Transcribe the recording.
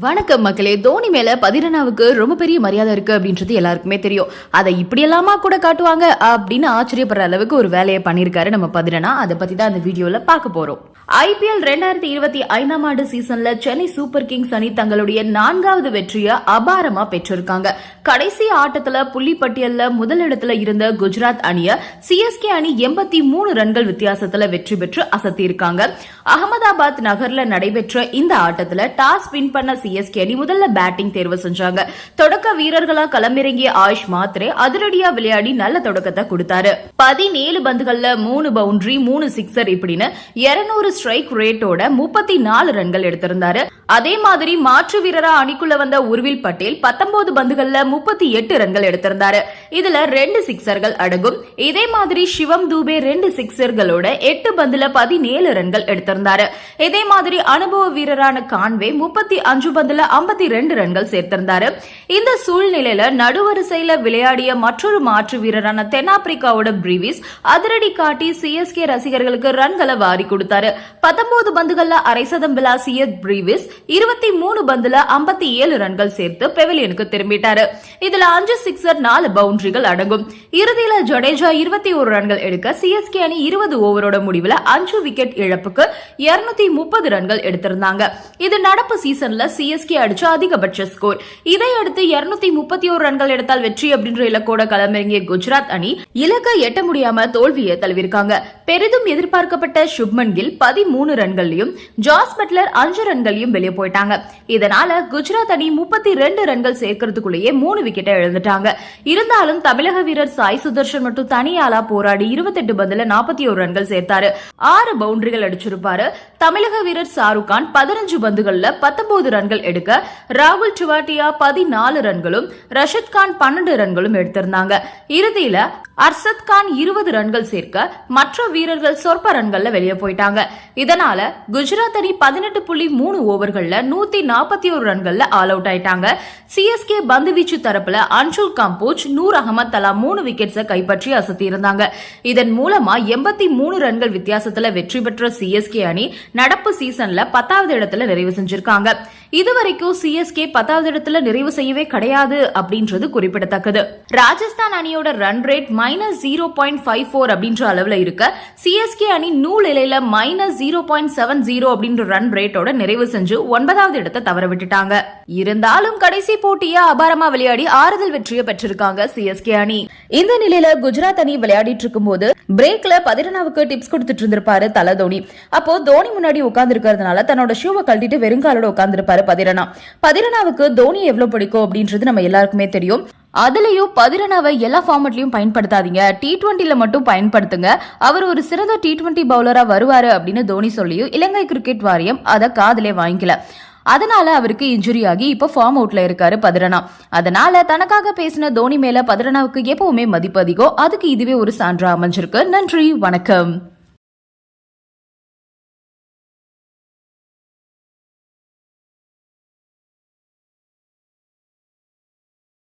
வணக்கம் மக்களே. தோனி மேல பதிரனாவுக்கு ரொம்ப பெரிய மரியாதை இருக்கு அப்படின்றது எல்லாருக்குமே தெரியும். அதை இப்படி எல்லாமா கூட காட்டுவாங்க அப்படின்னு ஆச்சரியப்படுற அளவுக்கு ஒரு வேலையை பண்ணிருக்காரு நம்ம பதிரனா. அதை பத்தி தான் அந்த வீடியோல பார்க்க போறோம். ஐபிஎல் ரெண்டாயிரத்தி இருபத்தி ஐந்தாம் ஆண்டு சீசன்ல சென்னை சூப்பர் கிங்ஸ் அணி தங்களுடைய நான்காவது வெற்றியை அபாரமா பெற்றிருக்காங்க. கடைசி ஆட்டத்துல புள்ளி பட்டியல்ல முதலிடத்துல இருந்த குஜராத் அணிய சிஎஸ்கே அணி எண்பத்தி மூணு ரன்கள் வித்தியாசத்துல வெற்றி பெற்று அசத்தியிருக்காங்க. அகமதாபாத் நகர்ல நடைபெற்ற இந்த ஆட்டத்துல டாஸ் வின் பண்ண சிஎஸ்கே அணி முதல்ல பேட்டிங் தேர்வு செஞ்சாங்க. தொடக்க வீரர்களா களமிறங்கிய ஆயுஷ் மாத்ரே அதிரடியா விளையாடி நல்ல தொடக்கத்தை கொடுத்தாரு. பதினேழு பந்துகள்ல மூணு பவுண்டரி மூணு சிக்ஸர் இப்படின்னு இருநூறு ஸ்ட்ரைக் ரேட்டோட முப்பத்தி நாலு ரன்கள் எடுத்திருந்தாரு. அதே மாதிரி மாற்று வீரரா அணிக்குள்ள வந்த உருவில் பட்டேல் பத்தொன்பது பந்துகள்ல முப்பத்தி எட்டு ரன்கள் எடுத்திருந்தாரு. இதுல ரெண்டு சிக்ஸர்கள் அடங்கும். இதே மாதிரி சிவம் தூபே ரெண்டு சிக்ஸர்களோட எட்டு பந்துல பதினேழு ரன்கள் எடுத்திருந்தாரு. இதே மாதிரி அனுபவ வீரரான கான்வே முப்பத்தி அஞ்சு பந்துல ஐம்பத்தி ரெண்டு ரன்கள் சேர்த்திருந்தாரு. இந்த சூழ்நிலையில நடுவரிசையில விளையாடிய மற்றொரு மாற்று வீரரான தென்னாப்பிரிக்காவோட பிரீவிஸ் அதிரடி காட்டி சிஎஸ்கே ரசிகர்களுக்கு ரன்களை வாரி கொடுத்தாரு. பத்தொன்பது பந்துகள்ல அரைசதம் விளாசிய பிரீவிஸ் இருபத்தி மூணு பந்துல ஐம்பத்தி ஏழு ரன்கள் சேர்த்து பெவிலியனுக்கு திரும்பிட்டாரு. இதுல அஞ்சு சிக்ஸர் நாலு பவுண்டரிகள் அடங்கும். இறுதியில ஜடேஜா இருபத்தி ஒரு ரன்கள் எடுக்க சிஎஸ்கே அணி இருபது ஓவரோட முடிவுல அஞ்சு விக்கெட் இழப்புக்கு இருநூத்தி முப்பது ரன்கள் எடுத்திருந்தாங்க. இது நடப்பு சீசன்ல சி சிஎஸ்கே அடிச்ச அதிகபட்ச ஸ்கோர் இதையடுத்து இருநூத்தி முப்பத்தி ஒரு ரன்கள் எடுத்தால் வெற்றி அப்படின்ற இலக்கோட களமிறங்கிய குஜராத் அணி இலக்கை எட்ட முடியாம தோல்வியை தழுவிருக்காங்க பெரிதும் எதிர்பார்க்கப்பட்ட சுப்மன் கில் பதிமூணு ரன்கள்லையும் ஜாஸ் பட்லர் அஞ்சு ரன்களையும் வெளியே போயிட்டாங்க. இதனால குஜராத் அணி முப்பத்தி ரெண்டு ரன்கள் சேர்க்கறதுக்குள்ளேயே மூணு விக்கெட்டை இழந்துட்டாங்க. இருந்தாலும் தமிழக வீரர் சாய் சுதர்ஷன் மட்டும் தனியாலா போராடி இருபத்தெட்டு பந்துல நாற்பத்தி ஒரு ரன்கள் சேர்த்தாரு. ஆறு பவுண்டரிகள் அடிச்சிருப்பாரு. தமிழக வீரர் ஷாருக் கான் பதினஞ்சு பந்துகள்ல பத்தொன்பது ரன்கள் எடுக்க ராகுல் டுவாட்டியா பதினாலு ரன்களும் ரஷித் கான் பன்னெண்டு ரன்களும் எடுத்திருந்தாங்க. இறுதியில அர்சத் கான் இருபது ரன்கள் சேர்க்க மற்ற வீரர்கள் சொற்ப ரன்கள்ல வெளியே போயிட்டாங்க. இதனால குஜராத் அணி பதினெட்டு புள்ளி மூணு ஓவர்கள்ல நூத்தி நாற்பத்தி ஒரு ரன்கள்ல ஆல் அவுட் ஆயிட்டாங்க. சிஎஸ்கே பந்து வீச்சு தரப்புல அன்ஷுல் காம்போஜ் நூர் அகமது தலா மூணு விக்கெட்ஸை கைப்பற்றி அசத்தி இருந்தாங்க இதன் மூலமா எண்பத்தி மூணு ரன்கள் வித்தியாசத்துல வெற்றி பெற்ற சிஎஸ்கே அணி நடப்பு சீசன்ல பத்தாவது இடத்துல நிறைவு செஞ்சிருக்காங்க. இதுவரைக்கும் சிஎஸ்கே பத்தாவது இடத்துல நிறைவு செய்யவே கிடையாது அப்படின்றது குறிப்பிடத்தக்கது. ராஜஸ்தான் அணியோட run rate minus zero point five four அப்படின்ற அளவில் இருக்க சிஎஸ்கே அணி நூல் இலையில minus zero point seven zero அப்படின்ற ரன் ரேட்டோட நிறைவு செஞ்சு ஒன்பதாவது இடத்தை தவற விட்டுட்டாங்க. இருந்தாலும் கடைசி போட்டியை அபாரமா விளையாடி ஆறுதல் வெற்றியை பெற்றிருக்காங்க சிஎஸ்கே அணி. இந்த நிலையில குஜராத் அணி விளையாடிட்டு இருக்கும்போது பிரேக்ல பதிரனாவுக்கு டிப்ஸ் கொடுத்துட்டு இருந்திருப்பாரு தல தோனி. அப்போ தோனி முன்னாடி உட்கார்ந்து இருக்கிறதுனால தன்னோட ஷூவை கழட்டிட்டு வெறுங்காலோட உட்கார்ந்துருப்பாரு பதிரனா பதிரனாவுக்கு தோனி எவ்வளவு பிடிக்கும் அப்படின்றது நம்ம எல்லாருக்குமே தெரியும். அதுலேயும் பதிரனாவை எல்லா ஃபார்மட்லயும் பயன்படுத்தாதீங்க. டி டுவெண்ட்டியில் மட்டும் பயன்படுத்துங்க. அவர் ஒரு சிறந்த டி டுவெண்ட்டி பவுலராக வருவார் அப்படின்னு தோனி சொல்லியும் இலங்கை கிரிக்கெட் வாரியம் அதை காதலே வாங்கிக்கல. அதனால அவருக்கு இன்ஜுரி ஆகி இப்போ ஃபார்ம் அவுட்ல இருக்காரு பதிரனா அதனால தனக்காக பேசின தோனி மேல பதிரனாவுக்கு எப்பவுமே மதிப்பு அதிகம். அதுக்கு இதுவே ஒரு சான்றா அமைஞ்சிருக்கு. நன்றி வணக்கம்.